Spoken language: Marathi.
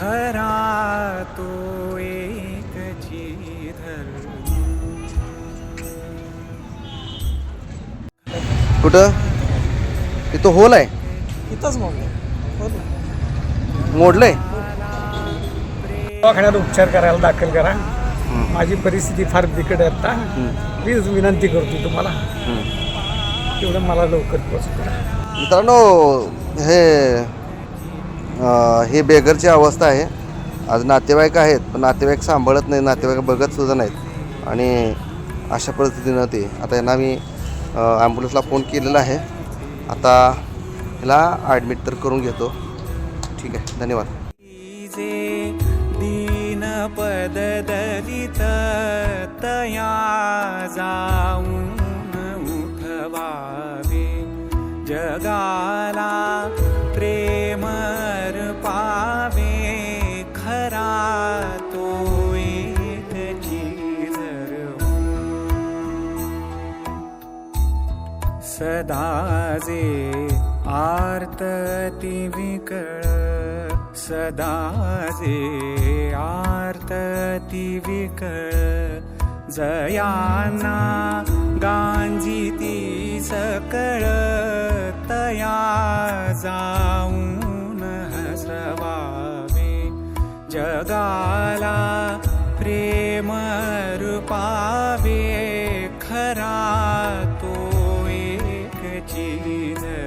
खरा तो एकची धर्म कुठं? तिथं होल आहे? इथंच मग मोडलंय? दवाखान्यात उपचार करायला दाखल करा. माझी परिस्थिती फार बिकट आहे आता. प्लीज विनंती करतो तुम्हाला. तेवढं मला लवकर पोहोचतो मित्रांनो हे हे बेघरची अवस्था आहे. आज नातेवाईक आहेत पण नातेवाईक सांभाळत नाही नातेवाईक बघत सुद्धा नाहीत. आणि अशा परिस्थितीनं ते आता यांना मी ॲम्ब्युलन्सला फोन केलेला आहे. आता ह्याला ॲडमिट तर करून घेतो. ठीक आहे धन्यवाद. पद दलित तया जाऊन उठवावे. जगाला सदाजे जे विकळ सदाजे जे विकळ जयाना गांजिती सकळ तया जाऊन हसवावे जगाला Medine.